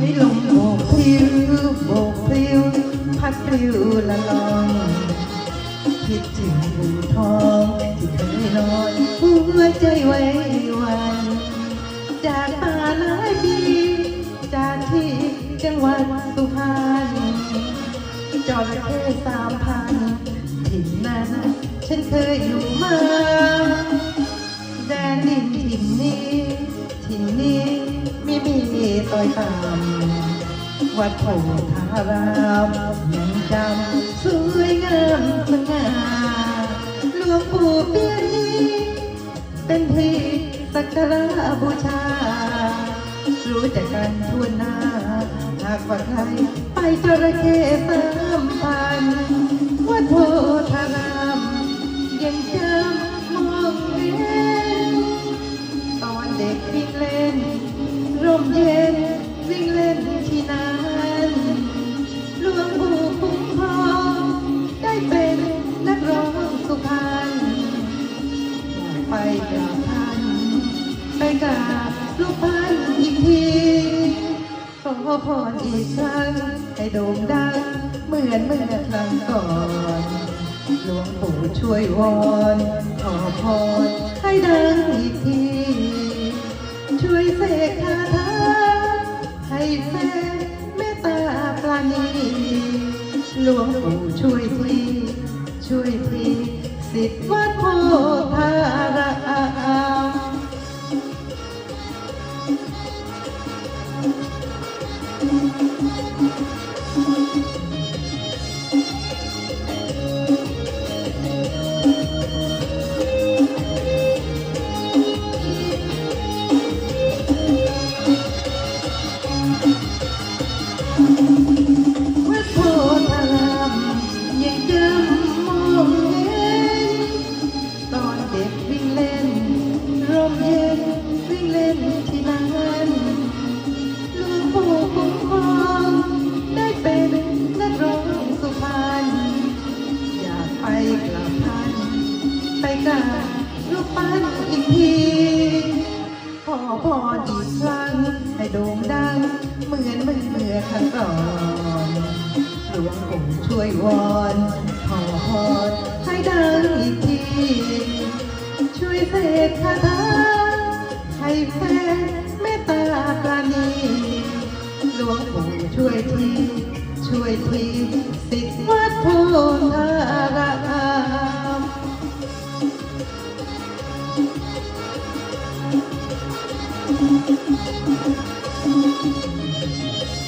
นี่ลมโบกพลิ้วโบกพลิ้วพัดปลิวละลองคิดถึงอู่ทองที่เคยนอนหัวใจไว้วันจากป่าหลายปี จังหวัดสุพรรณจอดแค่สามพันถิ่นนั้นฉันเคยอยู่มาแดนดินถิ่นนี้ถิ่นนี้ไม่มีต่อยต่ำวัดโพธารามยังจำสวยงามสง่าหลวงปู่เปี้ยนี้เป็นที่สักการะบูชา รู้จักกันทั่วหน้า หากว่าใครไปจระเข้สามพันวัดโพธารามยังจำมองเห็นตอนเด็กวิ่งเล่นร่มเย็นวิ่งเล่นที่นั้นหลวงปู่คุ้มครองได้เป็นนักร้องสุพรรณไปกราบท่านไปกราบลูกพันอีกทีขอ พรอีกครั้งให้โด่งดังเหมือนเมื่อครั้งก่อนหลวงปู่ช่วยวอนขอพรให้ดังอีกที ช่วยเสกคาถาให้แฟนเมตตาปราณีหลวงปู่ช่วยทีช่วยทีสิทธิ์ ไปกราบลูกปั้นอีกทีขอพรอีกครั้งให้โด่งดัง เหมือนเมื่อเมื่อครั้งก่อนหลวงปู่ช่วยวอนขอพรให้ดังอีกที ช่วยเสกคาถาให้แฟนเมตตาปราณีหลวงปู่ช่วยที ช่วยทีสิ ทธิ์วัดโพธารามข